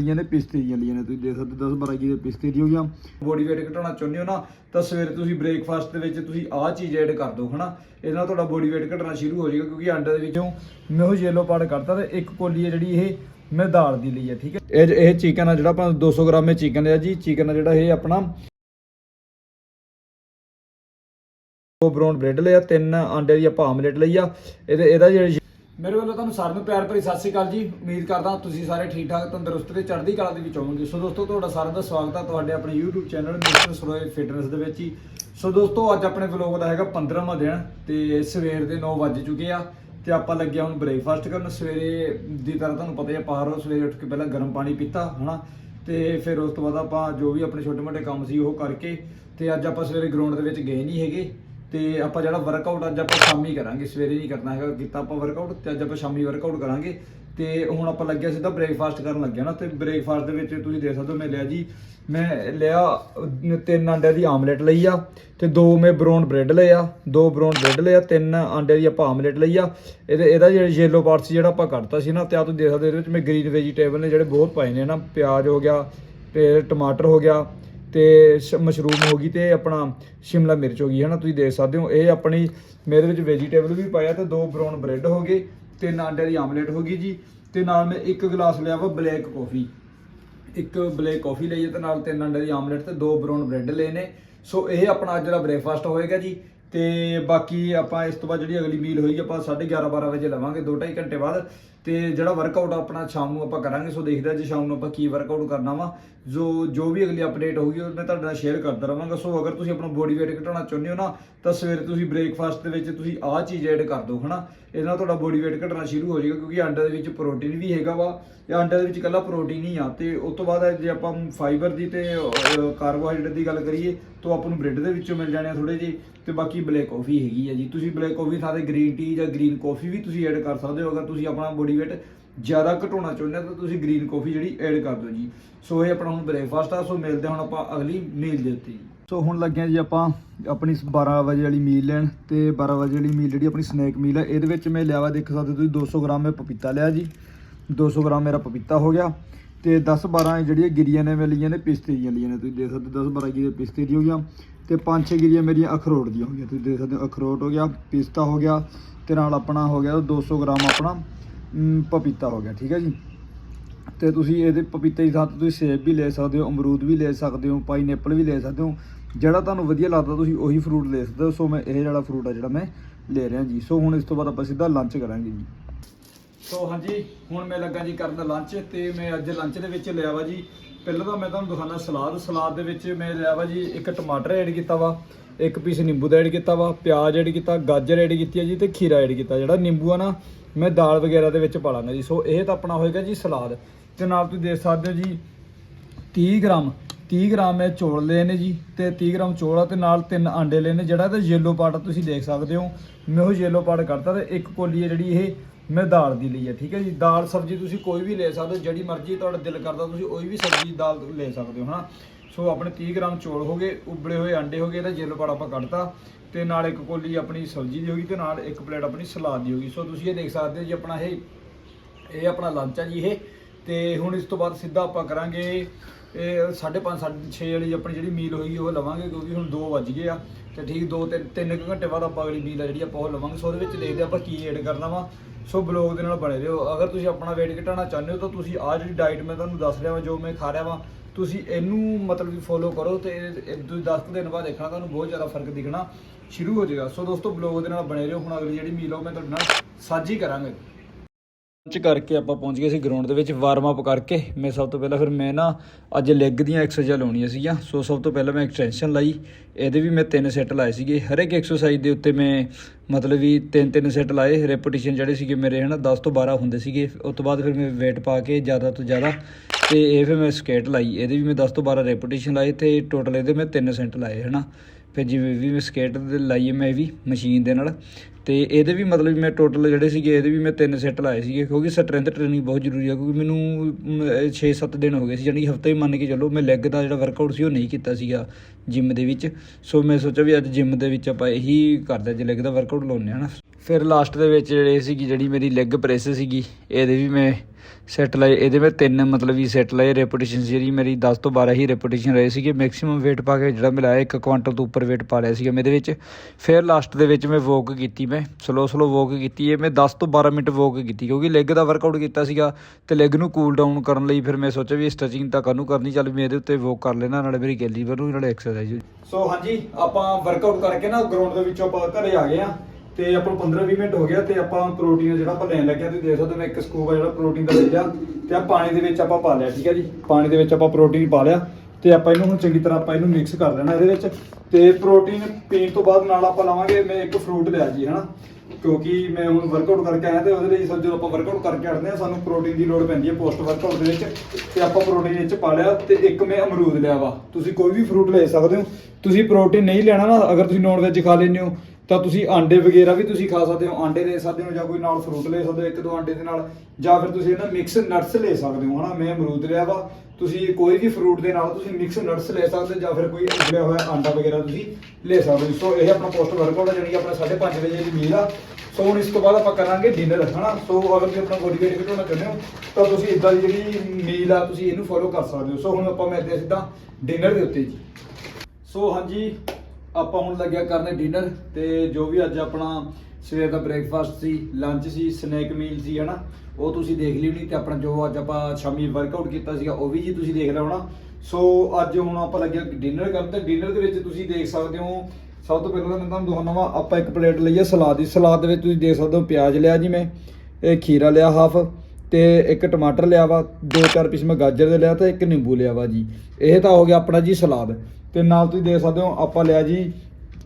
ਲੀਆਂ ਨੇ ਪਿਸਤੇ ਦੀਆਂ ਨੇ। ਤੁਸੀਂ ਦੇਖ ਸਕਦੇ 10 12 ਕੀ ਪਿਸਤੇ ਦੀ ਹੋ ਗਿਆ। ਬੋਡੀ weight ਘਟਾਉਣਾ ਚਾਹੁੰਦੇ ਹੋ ਨਾ, ਤਾਂ ਸਵੇਰੇ ਤੁਸੀਂ ਬ੍ਰੇਕਫਾਸਟ ਦੇ ਵਿੱਚ ਤੁਸੀਂ ਆਹ ਚੀਜ਼ ਐਡ ਕਰ ਦਿਓ, ਹਨਾ? ਇਹਦੇ ਨਾਲ ਤੁਹਾਡਾ ਬੋਡੀ weight ਘਟਣਾ ਸ਼ੁਰੂ ਹੋ ਜਾਏਗਾ, ਕਿਉਂਕਿ ਅੰਡੇ ਦੇ ਵਿੱਚੋਂ ਮੈਂ ਉਹ ਯੈਲੋ ਪਾਰਟ ਕਰਤਾ ਤੇ ਇੱਕ ਕੋਲੀ ਹੈ ਜਿਹੜੀ ਇਹ ਮੈਂ ਦਾਲ ਦੀ ਲਈ ਹੈ ਠੀਕ ਹੈ? ਇਹ ਇਹ ਚਿਕਨ ਆ, ਜਿਹੜਾ ਆਪਾਂ 200 ਗ੍ਰਾਮ ਇਹ ਚਿਕਨ ਹੈ ਜੀ। ਚਿਕਨ ਆ ਜਿਹੜਾ ਇਹ ਆਪਣਾ ਦੋ ਬ੍ਰਾਊਨ ਬ੍ਰੈਡ ਲਿਆ ਤਿੰਨ ਆਂਡੇ ਦੀ ਆਪਾਂ ਆਮਲੇਟ ਲਈ ਆ। ਇਹਦੇ, ਇਹਦਾ ਜਿਹੜਾ ਮੇਰੇ ਵੱਲੋਂ ਤੁਹਾਨੂੰ ਸਾਰਿਆਂ ਨੂੰ ਪਿਆਰ ਭਰੀ ਸਤਿ ਸ਼੍ਰੀ ਅਕਾਲ ਜੀ। ਉਮੀਦ ਕਰਦਾ ਤੁਸੀਂ ਸਾਰੇ ਠੀਕ ਠਾਕ ਤੰਦਰੁਸਤ ਤੇ ਚੜ੍ਹਦੀ ਕਲਾ ਦੇ ਵਿੱਚ ਹੋਵੋਗੇ। ਸੋ ਦੋਸਤੋ, ਤੁਹਾਡਾ ਸਾਰਿਆਂ ਦਾ ਸਵਾਗਤ ਹੈ ਤੁਹਾਡੇ ਆਪਣੇ YouTube channel mister Saroye fitness ਦੇ ਵਿੱਚ ਹੀ। ਸੋ ਦੋਸਤੋ, ਅੱਜ ਆਪਣੇ ਵਲੌਗ ਦਾ ਹੈਗਾ 15ਵਾਂ ਦਿਨ ਤੇ ਸਵੇਰ ਦੇ 9 ਵੱਜ ਚੁੱਕੇ ਆ ਤੇ ਆਪਾਂ ਲੱਗਿਆ ਹੁਣ ਬ੍ਰੇਕਫਾਸਟ ਕਰਨ। ਸਵੇਰੇ ਦੀ ਤਰ੍ਹਾਂ ਤੁਹਾਨੂੰ ਪਤਾ ਹੀ ਆ, ਆਪਾਂ ਸਵੇਰੇ ਉੱਠ ਕੇ ਪਹਿਲਾਂ ਗਰਮ ਪਾਣੀ ਪੀਤਾ, ਹਨਾ? ਤੇ ਫਿਰ ਉਸ ਤੋਂ ਬਾਅਦ ਆਪਾਂ ਜੋ ਵੀ ਆਪਣੇ ਛੋਟੇ ਮੋਟੇ ਕੰਮ ਸੀ ਉਹ ਕਰਕੇ ਤੇ ਅੱਜ ਆਪਾਂ ਸਵੇਰੇ ਗਰਾਊਂਡ ਦੇ ਵਿੱਚ ਗਏ ਨਹੀਂ ਹੈਗੇ। ਤੇ ਆਪਾਂ ਜਿਹੜਾ ਵਰਕਆਊਟ ਅੱਜ ਆਪਾਂ ਸ਼ਾਮੀ ਕਰਾਂਗੇ, ਸਵੇਰੇ ਨਹੀਂ ਕਰਨਾ ਹੈਗਾ, ਕੀਤਾ ਆਪਾਂ ਵਰਕਆਊਟ ਤੇ ਅੱਜ ਆਪਾਂ ਸ਼ਾਮੀ ਵਰਕਆਊਟ ਕਰਾਂਗੇ। ਤੇ ਹੁਣ ਆਪਾਂ ਲੱਗਿਆ ਸਿੱਧਾ ਬ੍ਰੇਕਫਾਸਟ ਕਰਨ ਲੱਗਿਆ ਨਾ, ਤੇ ਬ੍ਰੇਕਫਾਸਟ ਦੇ ਵਿੱਚ ਤੁਸੀਂ ਦੇਖ ਸਕਦੇ ਹੋ ਮੈਂ ਲਿਆ ਜੀ, ਮੈਂ ਲਿਆ ਤਿੰਨ ਆਂਡਿਆਂ ਦੀ ਆਮਲੇਟ ਲਈ ਆ, ਤੇ ਦੋ ਮੈਂ ਬ੍ਰਾਊਨ ਬ੍ਰੈਡ ਲਿਆ ਦੋ ਬ੍ਰਾਊਨ ਬ੍ਰੈਡ ਲਿਆ ਤਿੰਨ ਆਂਡਿਆਂ ਦੀ ਆਪਾਂ ਆਮਲੇਟ ਲਈ ਆ। ਇਹਦੇ, ਇਹਦਾ ਜਿਹੜਾ ਯੈਲੋ ਪਾਰਟ ਸੀ ਜਿਹੜਾ ਆਪਾਂ ਕੱਢਤਾ ਸੀ ਨਾ, ਤੇ ਆ ਤੁਸੀਂ ਦੇਖ ਸਕਦੇ ਹੋ ਇਹਦੇ ਵਿੱਚ ਮੈਂ ਗ੍ਰੀਨ ਵੈਜੀਟੇਬਲ ਨੇ ਜਿਹੜੇ ਬਹੁਤ ਪਾਏ ਨੇ ਨਾ, ਪਿਆਜ਼ ਹੋ ਗਿਆ, ਤੇ ਟਮਾਟਰ ਹੋ ਗਿਆ ਤੇ ਸ਼- ਮਸ਼ਰੂਮ ਹੋ ਗਈ ਤੇ ਆਪਣਾ ਸ਼ਿਮਲਾ ਮਿਰਚ ਹੋ ਗਈ ਹੈ ਨਾ ਤੁਸੀਂ ਦੇਖ ਸਕਦੇ ਹੋ, ਇਹ ਆਪਣੀ ਮੇਰੇ ਵਿੱਚ ਵੈਜੀਟੇਬਲ ਵੀ ਪਾਇਆ ਤੇ ਦੋ ਬ੍ਰਾਊਨ ਬ੍ਰੈਡ ਹੋ ਗਏ ਤਿੰਨ ਆਂਡੇ ਦੀ ਆਮਲੇਟ ਹੋ ਗਈ ਜੀ ਤੇ ਨਾਲ ਮੈਂ ਇੱਕ ਗਲਾਸ ਲਿਆ ਵਾ ਬਲੈਕ ਕਾਫੀ ਇੱਕ ਬਲੈਕ ਕਾਫੀ ਲਈ ਹੈ ਤੇ ਨਾਲ ਤਿੰਨ ਅੰਡੇ ਦੀ ਆਮਲੇਟ ਤੇ ਦੋ ਬ੍ਰਾਊਨ ਬ੍ਰੈਡ ਲਏ ਨੇ। ਸੋ ਇਹ ਆਪਣਾ ਅੱਜ ਦਾ ਬ੍ਰੇਕਫਾਸਟ ਹੋਏਗਾ ਜੀ ਤੇ ਬਾਕੀ ਆਪਾਂ ਇਸ ਤੋਂ ਬਾਅਦ ਜਿਹੜੀ ਅਗਲੀ ਮੀਲ ਹੋਈ ਆਪਾਂ 11:30 12 ਵਜੇ ਲਵਾਂਗੇ 2.5 ਘੰਟੇ ਬਾਅਦ। ਤੇ ਜਿਹੜਾ ਵਰਕਆਊਟ ਆਪਣਾ ਸ਼ਾਮ ਨੂੰ ਆਪਾਂ ਕਰਾਂਗੇ, ਸੋ ਦੇਖਦੇ ਹਾਂ ਜੀ ਸ਼ਾਮ ਨੂੰ ਆਪਾਂ ਕੀ ਵਰਕਆਊਟ ਕਰਨਾ ਵਾ। ਜੋ ਜੋ ਵੀ ਅਗਲੀ ਅਪਡੇਟ ਹੋਊਗੀ, ਉਹ ਮੈਂ ਤੁਹਾਡੇ ਨਾਲ ਸ਼ੇਅਰ ਕਰਦਾ ਰਵਾਂਗਾ। ਸੋ ਅਗਰ ਤੁਸੀਂ ਆਪਣਾ ਬੋਡੀ weight ਘਟਾਉਣਾ ਚਾਹੁੰਦੇ ਹੋ ਨਾ, ਤਾਂ ਸਵੇਰੇ ਤੁਸੀਂ ਬ੍ਰੇਕਫਾਸਟ ਦੇ ਵਿੱਚ ਤੁਸੀਂ ਆਹ ਚੀਜ਼ ਐਡ ਕਰ ਦਿਓ, ਹਨਾ? ਇਹਦੇ ਨਾਲ ਤੁਹਾਡਾ ਬੋਡੀ weight ਘਟਣਾ ਸ਼ੁਰੂ ਹੋ ਜਾਏਗਾ, ਕਿਉਂਕਿ ਅੰਡੇ ਦੇ ਵਿੱਚ ਪ੍ਰੋਟੀਨ ਵੀ ਹੈਗਾ ਵਾ ਤੇ ਅੰਡੇ ਦੇ ਵਿੱਚ ਇਕੱਲਾ ਪ੍ਰੋਟੀਨ ਹੀ ਆ। ਤੇ ਉਸ ਤੋਂ ਬਾਅਦ ਜੇ ਆਪਾਂ ਫਾਈਬਰ ਦੀ ਤੇ ਕਾਰਬੋਹਾਈਡਰੇਟ ਦੀ ਗੱਲ ਕਰੀਏ, ਤਾਂ ਆਪਾਂ ਨੂੰ ਬ੍ਰੈਡ ਦੇ ਵਿੱਚੋਂ ਮਿਲ ਜਾਣੇ ਆ ਥੋੜੇ ਜਿਹੇ, ਤੇ ਬਾਕੀ ਬਲੈਕ ਕਾਫੀ ਹੈਗੀ ਆ ਜੀ। ਤੁਸੀਂ ਬਲੈਕ ਕਾਫੀ ਥਾਂ ਤੇ ਗ੍ਰੀਨ ਟੀ ਜਾਂ ਗ੍ਰੀਨ ਕਾਫੀ ਵੀ ਤੁਸੀਂ ਐਡ ਕਰ ਸਕਦੇ ਹੋ, ਅਗਰ ਤੁਸੀਂ ਆਪਣਾ ਬੋਡੀ weight ਜ਼ਿਆਦਾ ਘਟਾਉਣਾ ਚਾਹੁੰਦੇ ਹੋ ਤਾਂ ਤੁਸੀਂ ਗ੍ਰੀਨ ਕਾਫੀ ਜਿਹੜੀ ਐਡ ਕਰ ਦਿਓ ਜੀ। ਸੋ ਇਹ ਆਪਣਾ ਹੁਣ ਬ੍ਰੇਕਫਾਸਟ ਆ, ਸੋ ਮਿਲਦੇ ਹਾਂ ਹੁਣ ਆਪਾਂ ਅਗਲੀ ਮੀਲ ਦੇ ਉੱਤੇ ਸੋ ਹੁਣ ਲੱਗਿਆ ਜੀ ਆਪਾਂ ਆਪਣੀ 12 ਵਜੇ ਵਾਲੀ ਮੀਲ ਲੈਣ ਤੇ 12 ਵਜੇ ਵਾਲੀ ਮੀਲ ਜਿਹੜੀ ਆਪਣੀ ਸਨੈਕ ਮੀਲ ਹੈ ਇਹਦੇ ਵਿੱਚ ਮੈਂ ਲਿਆ ਵਾ, ਦੇਖ ਸਕਦੇ ਹੋ ਤੁਸੀਂ 200 ਗ੍ਰਾਮ ਮੈਂ ਪਪੀਤਾ ਲਿਆ ਜੀ। 200 ਗ੍ਰਾਮ ਮੇਰਾ ਪਪੀਤਾ ਹੋ ਗਿਆ ਤੇ 10 12 ਜਿਹੜੀਆਂ ਗਿਰੀਆਂ ਨੇ ਮੈਂ ਲਈਆਂ ਨੇ ਪਿਸਤੇ ਦੀਆਂ ਲਈਆਂ ਨੇ, ਤੁਸੀਂ ਦੇਖ ਸਕਦੇ ਹੋ 10 12 ਗਿਰੀਆਂ ਪਿਸਤੇ ਦੀਆਂ ਹੋ ਗਿਆ ਤੇ 5-6 ਗਿਰੀਆਂ ਮੇਰੀਆਂ ਅਖਰੋਟ ਦੀਆਂ ਹੋ ਗਈਆਂ, ਤੁਸੀਂ ਦੇਖ ਸਕਦੇ ਹੋ ਅਖਰੋਟ ਹੋ ਗਿਆ, ਪਿਸਤਾ ਹੋ ਗਿਆ ਤੇ ਨਾਲ ਆਪਣਾ ਹੋ ਗਿਆ 200 ਗ੍ਰਾਮ ਆਪਣਾ ਪਪੀਤਾ ਹੋ ਗਿਆ, ਠੀਕ ਹੈ ਜੀ। ਤੇ ਤੁਸੀਂ ਇਹਦੇ ਪਪੀਤੇ ਦੀ ਥਾਂ ਤੇ ਤੁਸੀਂ ਸੇਬ ਵੀ ਲੈ ਸਕਦੇ ਹੋ, ਅਮਰੂਦ ਵੀ ਲੈ ਸਕਦੇ ਹੋ ਪਾਈਨਐਪਲ ਵੀ ਲੈ ਸਕਦੇ ਹੋ। ਜਿਹੜਾ ਤੁਹਾਨੂੰ ਵਧੀਆ ਲੱਗਦਾ ਤੁਸੀਂ ਉਹੀ ਫਰੂਟ ਲੈ ਸਕਦੇ ਹੋ। ਸੋ ਮੈਂ ਇਹ ਜਿਹੜਾ ਫਰੂਟ ਆ ਜਿਹੜਾ ਮੈਂ ਲੈ ਰਿਹਾ ਜੀ। ਸੋ ਹੁਣ ਇਸ ਤੋਂ ਬਾਅਦ ਆਪਾਂ ਸਿੱਧਾ ਲੰਚ ਕਰਾਂਗੇ ਜੀ। ਸੋ ਹਾਂਜੀ, ਹੁਣ ਮੈਂ ਲੱਗਾ ਜੀ ਕਰਨ ਲੰਚ ਤੇ ਮੈਂ ਅੱਜ ਲੰਚ ਦੇ ਵਿੱਚ ਲਿਆ ਵਾ ਜੀ। ਪਹਿਲਾਂ ਤਾਂ ਮੈਂ ਤੁਹਾਨੂੰ ਦਿਖਾਣਾ ਸਲਾਦ। ਸਲਾਦ ਦੇ ਵਿੱਚ ਮੈਂ ਲਿਆ ਵਾ ਜੀ ਇੱਕ ਟਮਾਟਰ ਐਡ ਕੀਤਾ ਵਾ, ਇੱਕ ਪੀਸ ਨਿੰਬੂ ਦਾ ਐਡ ਕੀਤਾ ਵਾ, ਪਿਆਜ਼ ਐਡ ਕੀਤਾ, ਗਾਜਰ ਐਡ ਕੀਤੀ ਹੈ ਜੀ ਤੇ ਖੀਰਾ ਐਡ ਕੀਤਾ। ਜਿਹੜਾ ਨਿੰਬੂ ਆ ਨਾ ਮੈਂ ਦਾਲ ਵਗੈਰਾ ਦੇ ਵਿੱਚ ਪਾ ਲਾਂਗਾ ਜੀ। ਸੋ ਇਹ ਤਾਂ ਆਪਣਾ ਹੋਏਗਾ ਜੀ ਸਲਾਦ। ਤੇ ਨਾਲ ਤੁਸੀਂ ਦੇਖ ਸਕਦੇ ਹੋ ਜੀ 30 ਗ੍ਰਾਮ 30 ਗ੍ਰਾਮ ਇਹ ਚੌਲ ਲਏ ਨੇ ਜੀ ਤੇ 30 ਗ੍ਰਾਮ ਚੌਲ ਆ ਤੇ ਨਾਲ ਤਿੰਨ ਆਂਡੇ ਲਏ ਨੇ, ਜਿਹੜਾ ਤੇ ਯੈਲੋ ਪਾਰਟ ਤੁਸੀਂ ਦੇਖ ਸਕਦੇ ਹੋ। ਮੈਂ ਉਹ ਯੈਲੋ ਪਾਰਟ ਕਰਤਾ ਤੇ ਇੱਕ ਕੋਲੀ ਹੈ ਜਿਹੜੀ ਇਹ ਮੈਂ ਦਾਲ ਦੀ ਲਈ ਹੈ ਠੀਕ ਹੈ ਜੀ। ਦਾਲ ਸਬਜ਼ੀ ਤੁਸੀਂ ਕੋਈ ਵੀ ਲੈ ਸਕਦੇ ਹੋ, ਜਿਹੜੀ ਮਰਜ਼ੀ ਤੁਹਾਡਾ ਦਿਲ ਕਰਦਾ ਤੁਸੀਂ ਕੋਈ ਵੀ ਸਬਜ਼ੀ ਦਾਲ ਲੈ ਸਕਦੇ ਹੋ, ਹਨਾ। ਸੋ ਆਪਣੇ 30 ਗ੍ਰਾਮ ਚੌਲ ਹੋ ਗਏ, ਉਬਲੇ ਹੋਏ ਆਂਡੇ ਹੋ ਗਏ, ਇਹਦਾ ਯੈਲੋ ਪਾਰਟ ਆਪਾਂ ਕੱਢਤਾ। ਤੇ ਨਾਲ ਇੱਕ ਕੋਲੀ ਆਪਣੀ ਸਬਜ਼ੀ ਦੀ ਹੋ ਗਈ ਤੇ ਨਾਲ ਇੱਕ ਪਲੇਟ ਆਪਣੀ ਸਲਾਦ ਦੀ ਹੋ ਗਈ। ਸੋ ਤੁਸੀਂ ਇਹ ਦੇਖ ਸਕਦੇ ਹੋ ਜੀ ਆਪਣਾ ਇਹ ਇਹ ਆਪਣਾ ਲੰਚ ਆ ਜੀ ਇਹ। ਤੇ ਹੁਣ ਇਸ ਤੋਂ ਬਾਅਦ ਸਿੱਧਾ ਆਪਾਂ ਕਰਾਂਗੇ, ਇਹ 5:30 6 ਵਾਲੀ ਆਪਣੀ ਜਿਹੜੀ ਮੀਲ ਹੋਈ ਉਹ ਲਵਾਂਗੇ ਕਿਉਂਕਿ ਹੁਣ 2 ਵੱਜ ਗਏ ਆ। ਤੇ ਠੀਕ 2 3 3 ਘੰਟੇ ਬਾਅਦ ਆਪਾਂ ਅਗਲੀ ਮੀਲ ਆ ਜਿਹੜੀ ਆਪਾਂ ਉਹ ਲਵਾਂਗੇ। ਸੋ ਉਹਦੇ ਵਿੱਚ ਦੇਖਦੇ ਆਪਾਂ ਕੀ ਐਡ ਕਰਨਾ ਵਾ। ਸੋ ਬਲੌਗ ਦੇ ਨਾਲ ਬਣੇ ਰਹੋ। ਅਗਰ ਤੁਸੀਂ ਆਪਣਾ weight ਘਟਾਉਣਾ ਚਾਹੁੰਦੇ ਹੋ ਤਾਂ ਤੁਸੀਂ ਆਹ ਜਿਹੜੀ ਡਾਈਟ ਮੈਂ ਤੁਹਾਨੂੰ ਦੱਸ ਰਿਹਾ ਵਾਂ, ਜੋ ਮੈਂ ਖਾ ਰਿਹਾ ਵਾਂ ਤੁਸੀਂ ਇਹਨੂੰ ਮਤਲਬ ਕਿ ਫੋਲੋ ਕਰੋ ਤੇ ਇਹ- ਤੁਸੀਂ 10 ਕੁ ਦਿਨ ਬਾਅਦ ਦੇਖਣਾ, ਤੁਹਾਨੂੰ ਬਹੁਤ ਜ਼ਿਆਦਾ ਫ਼ਰਕ ਦਿਖਣਾ ਸ਼ੁਰੂ ਹੋ ਜਾਏਗਾ। ਸੋ ਦੋਸਤੋ ਬਲੌਗ ਦੇ ਨਾਲ ਬਣੇ ਰਹੋ। ਹੁਣ ਅਗਲੀ ਜਿਹੜੀ ਮੀਲ ਆ ਉਹ ਮੈਂ ਤੁਹਾਡੇ ਨਾਲ ਸਾਂਝੀ ਕਰਾਂਗੇ। ਲੰਚ ਕਰਕੇ ਆਪਾਂ ਪਹੁੰਚ ਗਏ ਸੀ ਗਰਾਊਂਡ ਦੇ ਵਿੱਚ ਵਾਰਮ ਅਪ ਕਰਕੇ। ਮੈਂ ਸਭ ਤੋਂ ਪਹਿਲਾਂ ਫਿਰ ਮੈਂ ਨਾ ਅੱਜ ਲੈਗ ਦੀਆਂ ਐਕਸਰਸਾਈਜ਼ਾਂ ਲਾਉਣੀਆਂ ਸੀਗੀਆਂ। ਸੋ ਸਭ ਤੋਂ ਪਹਿਲਾਂ ਮੈਂ ਐਕਸਟੈਂਸ਼ਨ ਲਾਈ। ਇਹਦੇ ਵੀ ਮੈਂ ਤਿੰਨ ਸੈੱਟ ਲਾਏ ਸੀਗੇ। ਹਰ ਇੱਕ ਐਕਸਰਸਾਈਜ਼ ਦੇ ਉੱਤੇ ਮੈਂ ਮਤਲਬ ਵੀ ਤਿੰਨ ਤਿੰਨ ਸੈੱਟ ਲਾਏ। ਰੈਪੀਟੀਸ਼ਨ ਜਿਹੜੇ ਸੀਗੇ ਮੇਰੇ ਹਨਾ 10 ਤੋਂ 12 ਹੁੰਦੇ ਸੀਗੇ। ਉਸ ਤੋਂ ਬਾਅਦ ਫਿਰ ਮੈਂ weight ਪਾ ਕੇ ਜ਼ਿਆਦਾ ਤੋਂ ਜ਼ਿਆਦਾ ਤੇ ਇਹ ਫਿਰ ਮੈਂ ਸਕੇਟ ਲਾਈ। ਇਹਦੇ ਵੀ ਮੈਂ 10 ਤੋਂ 12 ਰੈਪੀਟੀਸ਼ਨ ਲਾਏ ਤੇ ਟੋਟਲ ਇਹਦੇ ਮੈਂ ਤਿੰਨ ਸੈੱਟ ਲਾਏ ਹਨਾ। ਫਿਰ ਜਿਵੇਂ ਵੀ ਮੈਂ ਸਕੇਟ ਦੇ ਲਾਈਏ ਮੈਂ ਇਹ ਵੀ ਮਸ਼ੀਨ ਦੇ ਨਾਲ, ਤੇ ਇਹਦੇ ਵੀ ਮਤਲਬ ਮੈਂ ਟੋਟਲ ਜਿਹੜੇ ਸੀਗੇ, ਇਹਦੇ ਵੀ ਮੈਂ ਤਿੰਨ ਸੈੱਟ ਲਾਏ ਸੀਗੇ, ਕਿਉਂਕਿ ਸਟਰੈਂਥ ਟ੍ਰੇਨਿੰਗ ਬਹੁਤ ਜ਼ਰੂਰੀ ਆ, ਕਿਉਂਕਿ ਮੈਨੂੰ 6-7 ਦਿਨ ਹੋ ਗਏ ਸੀ, ਯਾਨੀ ਹਫਤਾ ਹੀ ਮੰਨ ਕੇ ਚੱਲੋ, ਮੈਂ ਲੈਗ ਦਾ ਜਿਹੜਾ ਵਰਕਆਊਟ ਸੀ ਉਹ ਨਹੀਂ ਕੀਤਾ ਸੀਗਾ ਜਿਮ ਦੇ ਵਿੱਚ। ਸੋ ਮੈਂ ਸੋਚਿਆ ਵੀ ਅੱਜ ਜਿਮ ਦੇ ਵਿੱਚ ਆਪਾਂ ਇਹੀ ਕਰਦੇ ਜੇ ਲੈਗ ਦਾ ਵਰਕਆਊਟ ਲਾਉਂਦੇ ਹਾਂ ਨਾ। ਫਿਰ ਲਾਸਟ ਦੇ ਵਿੱਚ ਜਿਹੜੇ ਸੀਗੀ, ਜਿਹੜੀ ਮੇਰੀ ਲੈਗ ਪ੍ਰੈਸ ਸੀਗੀ, ਇਹਦੇ ਵੀ ਮੈਂ ਸੈੱਟ ਲਏ। ਇਹਦੇ ਮੈਂ ਤਿੰਨ ਮਤਲਬ ਵੀ ਸੈੱਟ ਲਏ ਰੈਪੀਟੀਸ਼ਨ ਜਿਹੜੀ ਮੇਰੀ 10 ਤੋਂ 12 ਹੀ ਰੈਪੀਟੀਸ਼ਨ ਰਹੇ ਸੀਗੇ। ਮੈਕਸਿਮਮ weight ਪਾ ਕੇ ਜਿਹੜਾ ਮਿਲਾਇਆ, ਇੱਕ ਕੁਆਂਟਲ ਤੋਂ ਉੱਪਰ weight ਪਾ ਲਿਆ ਸੀਗਾ ਮੇਰੇ ਵਿੱਚ। ਫਿਰ ਲਾਸਟ ਦੇ ਵਿੱਚ ਮੈਂ ਵੋਕ ਕੀਤੀ ਮੈਂ। ਸਲੋ ਸਲੋ ਵੋਕ ਕੀਤੀ ਇਹ। ਮੈਂ 10 ਤੋਂ 12 ਮਿੰਟ ਵੋਕ ਕੀਤੀ, ਕਿਉਂਕਿ ਲੈਗ ਦਾ ਵਰਕਆਊਟ ਕੀਤਾ ਸੀਗਾ ਤੇ ਲੈਗ ਨੂੰ ਕੂਲ ਡਾਊਨ ਕਰਨ ਲਈ ਫਿਰ ਮੈਂ ਸੋਚਿਆ ਵੀ ਸਟ੍ਰੈਚਿੰਗ ਤਾਂ ਕਾਹਨੂੰ ਕਰਨੀ, ਚੱਲ ਮੈਂ ਇਹਦੇ ਉੱਤੇ ਵੋਕ ਕਰ ਲੈਣਾ ਨਾਲੇ ਮੇਰੀ ਗੈਲੀ ਨੂੰ ਨਾਲੇ ਐਕਸਰਸਾਈਜ਼ ਸੋ ਹਾਂਜੀ, ਆਪਾਂ ਵਰਕਆਊਟ ਕਰਕੇ ਨਾ ਗਰਾਊਂਡ ਦੇ ਵਿੱਚੋਂ ਆਪਾਂ ਘਰੇ ਆ ਗਏ ਆ ਤੇ ਆਪਾਂ ਨੂੰ 15-20 ਮਿੰਟ ਹੋ ਗਿਆ ਤੇ ਆਪਾਂ ਪ੍ਰੋਟੀਨ ਜਿਹੜਾ ਆਪਾਂ ਲੈਣ ਲੱਗਿਆ ਤੁਸੀਂ ਦੇਖ ਸਕਦੇ ਹੋ ਮੈਂ ਇੱਕ ਸਕੂਪ ਆ ਜਿਹੜਾ ਪ੍ਰੋਟੀਨ ਦਾ ਲੈ ਲਿਆ ਤੇ ਆ ਪਾਣੀ ਦੇ ਵਿੱਚ ਆਪਾਂ ਪਾ ਲਿਆ, ਠੀਕ ਹੈ ਜੀ? ਪਾਣੀ ਦੇ ਵਿੱਚ ਆਪਾਂ ਪ੍ਰੋਟੀਨ ਪਾ ਲਿਆ ਤੇ ਆਪਾਂ ਇਹਨੂੰ ਹੁਣ ਚੰਗੀ ਤਰ੍ਹਾਂ ਆਪਾਂ ਇਹਨੂੰ ਮਿਕਸ ਕਰ ਲੈਣਾ ਇਹਦੇ ਵਿੱਚ ਤੇ ਪ੍ਰੋਟੀਨ ਪੀਣ ਤੋਂ ਬਾਅਦ ਨਾਲ ਆਪਾਂ ਲਾਵਾਂਗੇ ਮੈਂ ਇੱਕ ਫਰੂਟ ਲਿਆ ਜੀ, ਹਨਾ? ਕਿਉਂਕਿ ਮੈਂ ਹੁਣ ਵਰਕਆਊਟ ਕਰਕੇ ਆਇਆ ਤੇ ਉਹਦੇ ਲਈ ਜਦੋਂ ਆਪਾਂ ਵਰਕਆਊਟ ਕਰਕੇ ਆਉਂਦੇ ਆ ਸਾਨੂੰ ਪ੍ਰੋਟੀਨ ਦੀ ਲੋੜ ਪੈਂਦੀ ਹੈ ਪੋਸਟ ਵਰਕਆਊਟ ਦੇ ਵਿੱਚ ਤੇ ਆਪਾਂ ਪ੍ਰੋਟੀਨ ਵਿੱਚ ਪਾ ਲਿਆ ਤੇ ਇੱਕ ਮੈਂ ਅਮਰੂਦ ਲਿਆ ਵਾ। ਤੁਸੀਂ ਕੋਈ ਵੀ ਫਰੂਟ ਲੈ ਸਕਦੇ ਹੋ। ਤੁਸੀਂ ਪ੍ਰੋਟੀਨ ਨਹੀਂ ਲੈਣਾ ਨਾ, ਅਗਰ ਤੁਸੀਂ ਨੌਨ ਵੈਜ ਖਾ ਲੈਂਦੇ ਹੋ ਤਾਂ ਤੁਸੀਂ ਆਂਡੇ ਵਗੈਰਾ ਵੀ ਤੁਸੀਂ ਖਾ ਸਕਦੇ ਹੋ, ਆਂਡੇ ਲੈ ਸਕਦੇ ਹੋ ਜਾਂ ਕੋਈ ਨਾਲ ਫਰੂਟ ਲੈ ਸਕਦੇ ਹੋ ਇੱਕ ਦੋ ਆਂਡੇ ਦੇ ਨਾਲ, ਜਾਂ ਫਿਰ ਤੁਸੀਂ ਇਹਨਾਂ ਮਿਕਸ ਨਟਸ ਲੈ ਸਕਦੇ ਹੋ, ਹਨਾ? ਮੈਂ ਅਮਰੂਦ ਲਿਆ ਵਾ, ਤੁਸੀਂ ਕੋਈ ਵੀ ਫਰੂਟ ਦੇ ਨਾਲ ਤੁਸੀਂ ਮਿਕਸ ਨਟਸ ਲੈ ਸਕਦੇ ਹੋ ਜਾਂ ਫਿਰ ਕੋਈ ਉਬਲਿਆ ਹੋਇਆ ਆਂਡਾ ਵਗੈਰਾ ਤੁਸੀਂ ਲੈ ਸਕਦੇ ਹੋ। ਸੋ ਇਹ ਆਪਣਾ ਪੋਸਟ ਵਰਕਆਊਟ ਹੈ ਜਾਨੀ ਕਿ ਆਪਣਾ 5:30 ਵਜੇ ਦੀ ਮੀਲ ਆ। ਸੋ ਹੁਣ ਇਸ ਤੋਂ ਬਾਅਦ ਆਪਾਂ ਕਰਾਂਗੇ ਡਿਨਰ ਹਨਾ? ਸੋ ਅਗਰ ਤੁਸੀਂ ਆਪਣਾ ਬੋਡੀ weight ਘਟਾਉਣਾ ਚਾਹੁੰਦੇ ਹੋ, ਤਾਂ ਤੁਸੀਂ ਇਦਾਂ ਦੀ ਜਿਹੜੀ ਮੀਲ ਆ, ਤੁਸੀਂ ਇਹਨੂੰ ਫੋਲੋ ਕਰ ਸਕਦੇ ਹੋ। ਸੋ ਹੁਣ ਆਪਾਂ ਮਿਲਦੇ ਹਾਂ ਸਿੱਧਾ ਡਿਨਰ ਦੇ ਉੱਤੇ ਜੀ। ਸੋ ਹਾਂਜੀ ਆਪਾਂ ਹੁਣ ਲੱਗਿਆ ਕਰਨੇ ਡਿਨਰ ਤੇ ਜੋ ਵੀ ਅੱਜ ਆਪਣਾ ਸਵੇਰ ਦਾ ਬ੍ਰੇਕਫਾਸਟ ਸੀ ਲੰਚ ਸੀ ਸਨੈਕ ਮੀਲ ਸੀ, ਹਨਾ, ਉਹ ਤੁਸੀਂ ਦੇਖ ਲਈ ਨਹੀਂ ਤੇ ਆਪਣਾ ਜੋ ਅੱਜ ਆਪਾਂ ਸ਼ਾਮੀ ਵਰਕਆਊਟ ਕੀਤਾ ਸੀਗਾ, ਉਹ ਵੀ ਜੀ ਤੁਸੀਂ ਦੇਖ ਲਿਆ ਹੋਣਾ ਸੋ ਅੱਜ ਹੁਣ ਆਪਾਂ ਲੱਗਿਆ ਡਿਨਰ ਕਰਨ ਤੇ ਡਿਨਰ ਦੇ ਵਿੱਚ ਤੁਸੀਂ ਦੇਖ ਸਕਦੇ ਹੋ, ਸਭ ਤੋਂ ਪਹਿਲਾਂ ਤਾਂ ਮੈਂ ਤੁਹਾਨੂੰ ਦਿਖਾਉਣਾ ਵਾ, ਆਪਾਂ ਇੱਕ ਪਲੇਟ ਲਈ ਹੈ ਸਲਾਦ ਦੀ। ਸਲਾਦ ਦੇ ਵਿੱਚ ਤੁਸੀਂ ਦੇਖ ਸਕਦੇ ਹੋ ਪਿਆਜ਼ ਲਿਆ ਜੀ ਮੈਂ, ਇਹ ਖੀਰਾ ਲਿਆ ਹਾਫ ਤੇ ਇੱਕ ਟਮਾਟਰ ਲਿਆ ਵਾ, ਦੋ ਚਾਰ ਪੀਸ ਮੈਂ ਗਾਜਰ ਦੇ ਲਿਆ ਤੇ ਇੱਕ ਨਿੰਬੂ ਲਿਆ ਵਾ ਜੀ। ਇਹ ਤਾਂ ਹੋ ਗਿਆ ਆਪਣਾ ਜੀ ਸਲਾਦ। ਤੇ ਨਾਲ ਤੁਸੀਂ ਦੇਖ ਸਕਦੇ ਹੋ, ਆਪਾਂ ਲਿਆ ਜੀ,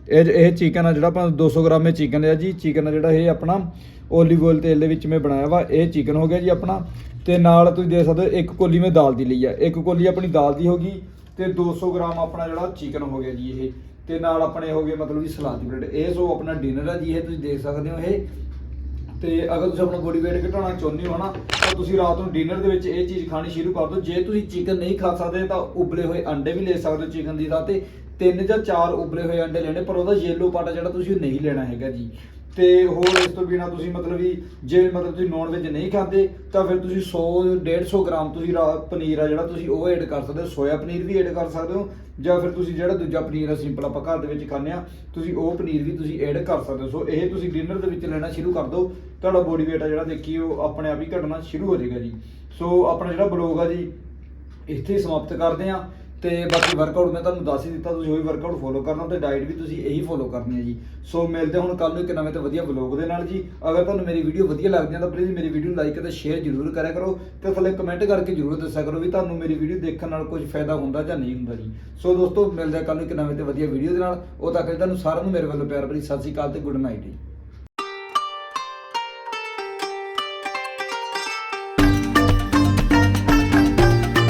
ਇਹ ਇਹ ਚਿਕਨ ਆ ਜਿਹੜਾ ਆਪਾਂ 200 ਗ੍ਰਾਮ ਇਹ ਚਿਕਨ ਲਿਆ ਜੀ। ਚਿਕਨ ਆ ਜਿਹੜਾ ਇਹ ਆਪਣਾ ਓਲੀਵ ਆਇਲ ਤੇਲ ਦੇ ਵਿੱਚ ਮੈਂ ਬਣਾਇਆ ਵਾ, ਇਹ ਚਿਕਨ ਹੋ ਗਿਆ ਜੀ ਆਪਣਾ। ਤੇ ਨਾਲ ਤੁਸੀਂ ਦੇਖ ਸਕਦੇ ਹੋ, ਇੱਕ ਕੋਲੀ ਮੈਂ ਦਾਲ ਦੀ ਲਈ ਆ। ਇੱਕ ਕੋਲੀ ਆਪਣੀ ਦਾਲ ਦੀ ਹੋ ਗਈ ਤੇ 200 ਗ੍ਰਾਮ ਆਪਣਾ ਜਿਹੜਾ ਚਿਕਨ ਹੋ ਗਿਆ ਜੀ ਇਹ। ਤੇ ਨਾਲ ਆਪਣੇ ਹੋ ਗਏ ਮਤਲਬ ਜੀ ਸਲਾਦ ਦੀ ਪਲੇਟ ਇਹ ਸੋ ਆਪਣਾ ਡਿਨਰ ਆ ਜੀ, ਇਹ ਤੁਸੀਂ ਦੇਖ ਸਕਦੇ ਹੋ ਇਹ। ਤੇ ਅਗਰ ਤੁਸੀਂ ਆਪਣਾ ਬੋਡੀ weight ਘਟਾਉਣਾ ਚਾਹੁੰਦੇ ਹੋ ਨਾ ਤਾਂ ਤੁਸੀਂ ਰਾਤ ਨੂੰ ਡਿਨਰ ਦੇ ਵਿੱਚ ਇਹ ਚੀਜ਼ ਖਾਣੀ ਸ਼ੁਰੂ ਕਰ ਦਿਓ। ਜੇ ਤੁਸੀਂ ਚਿਕਨ ਨਹੀਂ ਖਾ ਸਕਦੇ, ਤਾਂ ਉਬਲੇ ਹੋਏ ਅੰਡੇ ਵੀ ਲੈ ਸਕਦੇ ਹੋ ਚਿਕਨ ਦੀ ਥਾਂ ਤੇ। ਤਿੰਨ ਜਾਂ ਚਾਰ ਉਬਲੇ ਹੋਏ ਅੰਡੇ ਲੈਣੇ, ਪਰ ਉਹਦਾ ਯੈਲੋ ਪਾਟਾ ਜਿਹੜਾ ਤੁਸੀਂ ਉਹ ਨਹੀਂ ਲੈਣਾ ਹੈਗਾ ਜੀ। ਤੇ ਹੋਰ ਇਸ ਤੋਂ ਬਿਨਾ ਤੁਸੀਂ ਮਤਲਬ ਵੀ ਜੇ ਮਤਲਬ ਤੁਸੀਂ ਨੌਨ ਵੈਜ ਨਹੀਂ ਖਾਂਦੇ, ਤਾਂ ਫਿਰ ਤੁਸੀਂ 100 150 ਗ੍ਰਾਮ ਤੁਸੀਂ ਰਾ- ਪਨੀਰ ਆ ਜਿਹੜਾ ਤੁਸੀਂ ਉਹ ਐਡ ਕਰ ਸਕਦੇ ਹੋ, ਸੋਇਆ ਪਨੀਰ ਵੀ ਐਡ ਕਰ ਸਕਦੇ ਹੋ, ਜਾਂ ਫਿਰ ਤੁਸੀਂ ਜਿਹੜਾ ਦੂਜਾ ਪਨੀਰ ਆ ਸਿੰਪਲ ਆਪਾਂ ਘਰ ਦੇ ਵਿੱਚ ਖਾਂਦੇ ਆ ਤੁਸੀਂ ਉਹ ਪਨੀਰ ਵੀ ਤੁਸੀਂ ਐਡ ਕਰ ਸਕਦੇ ਹੋ। ਸੋ ਇਹ ਤੁਸੀਂ ਡਿਨਰ ਦੇ ਵਿੱਚ ਲੈਣਾ ਸ਼ੁਰੂ ਕਰ ਦਿਓ, ਤੁਹਾਡਾ ਬੋਡੀ weight ਆ ਜਿਹੜਾ ਦੇਖੀ ਉਹ ਆਪਣੇ ਆਪ ਹੀ ਘਟਣਾ ਸ਼ੁਰੂ ਹੋ ਜਾਏਗਾ ਜੀ। ਸੋ ਆਪਣਾ ਜਿਹੜਾ ਬਲੌਗ ਆ ਜੀ, ਇੱਥੇ ਸਮਾਪਤ ਕਰਦੇ ਆ ਤੇ ਬਾਕੀ ਵਰਕਆਊਟ ਮੈਂ ਤੁਹਾਨੂੰ ਦੱਸ ਹੀ ਦਿੱਤਾ, ਤੁਸੀਂ ਉਹੀ ਵਰਕਆਊਟ ਫੋਲੋ ਕਰਨਾ ਤੇ ਡਾਈਟ ਵੀ ਤੁਸੀਂ ਇਹੀ ਫੋਲੋ ਕਰਨੀ ਹੈ ਜੀ। ਸੋ ਮਿਲਦੇ ਹੁਣ ਕੱਲ ਨੂੰ ਇੱਕ ਨਵੇਂ ਤੇ ਵਧੀਆ ਵਲੌਗ ਦੇ ਨਾਲ ਜੀ। ਅਗਰ ਤੁਹਾਨੂੰ ਮੇਰੀ ਵੀਡੀਓ ਵਧੀਆ ਲੱਗਦੀ ਹੈ ਤਾਂ ਪਲੀਜ਼ ਮੇਰੀ ਵੀਡੀਓ ਲਾਈਕ ਅਤੇ ਸ਼ੇਅਰ ਜ਼ਰੂਰ ਕਰਿਆ ਕਰੋ ਤੇ ਥੱਲੇ ਕਮੈਂਟ ਕਰਕੇ ਜ਼ਰੂਰ ਦੱਸਿਆ ਕਰੋ ਵੀ ਤੁਹਾਨੂੰ ਮੇਰੀ ਵੀਡੀਓ ਦੇਖਣ ਨਾਲ ਕੁਝ ਫਾਇਦਾ ਹੁੰਦਾ ਜਾਂ ਨਹੀਂ ਹੁੰਦਾ ਜੀ। ਸੋ ਦੋਸਤੋ, ਮਿਲਦੇ ਹਾਂ ਕੱਲ ਨੂੰ ਇੱਕ ਨਵੇਂ ਤੇ ਵਧੀਆ ਵੀਡੀਓ ਦੇ ਨਾਲ। ਉਹ ਤੱਕ ਲਈ ਤੁਹਾਨੂੰ ਸਾਰਿਆਂ ਨੂੰ ਮੇਰੇ ਵੱਲੋਂ ਪਿਆਰ ਭਰੀ ਸਤਿ ਸ਼੍ਰੀ ਅਕਾਲ ਤੇ ਗੁੱਡ ਨਾਈਟ ਜੀ।